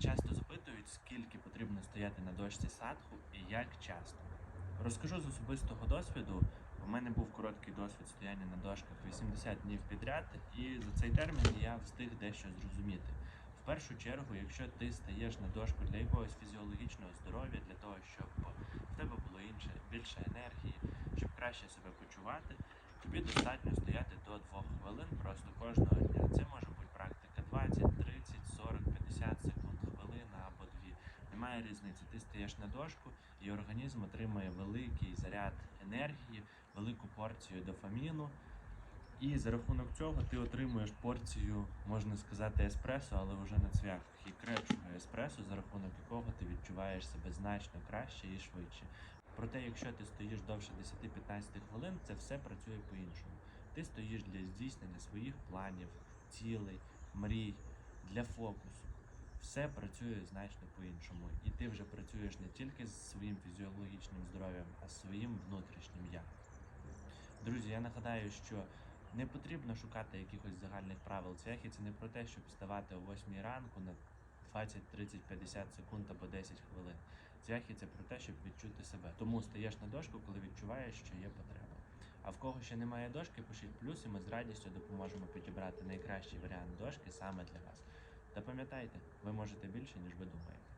Часто запитують, скільки потрібно стояти на дошці садху і як часто. Розкажу з особистого досвіду. У мене був короткий досвід стояння на дошках 80 днів підряд, і за цей термін я встиг дещо зрозуміти. В першу чергу, якщо ти стаєш на дошку для якогось фізіологічного здоров'я, для того, щоб в тебе було інше, більше енергії, щоб краще себе почувати, тобі достатньо стояти до 2 хвилин просто кожного дня. Це може бути практика 20, 30, 40, 50 секунд, хвилина або дві. Немає різниці. Ти стаєш на дошку, і організм отримує великий заряд енергії, велику порцію дофаміну. І за рахунок цього ти отримуєш порцію, можна сказати, еспресо, але вже на цвяхах і крепшого еспресо, за рахунок якого ти відчуваєш себе значно краще і швидше. Проте, якщо ти стоїш довше 10-15 хвилин, це все працює по-іншому. Ти стоїш для здійснення своїх планів, цілей, мрій, для фокусу. Все працює значно по-іншому. І ти вже працюєш не тільки з своїм фізіологічним здоров'ям, а з своїм внутрішнім я. Друзі, я нагадаю, що не потрібно шукати якихось загальних правил. Цвяхи це не про те, щоб вставати о 8 ранку на 20, 30, 50 секунд або 10 хвилин. Цвяхи це про те, щоб відчути себе. Тому стаєш на дошку, коли відчуваєш, що є потреба. А в кого ще немає дошки, пишіть плюс, і ми з радістю допоможемо підібрати найкращий варіант дошки саме для вас. Та пам'ятайте, ви можете більше, ніж ви думаєте.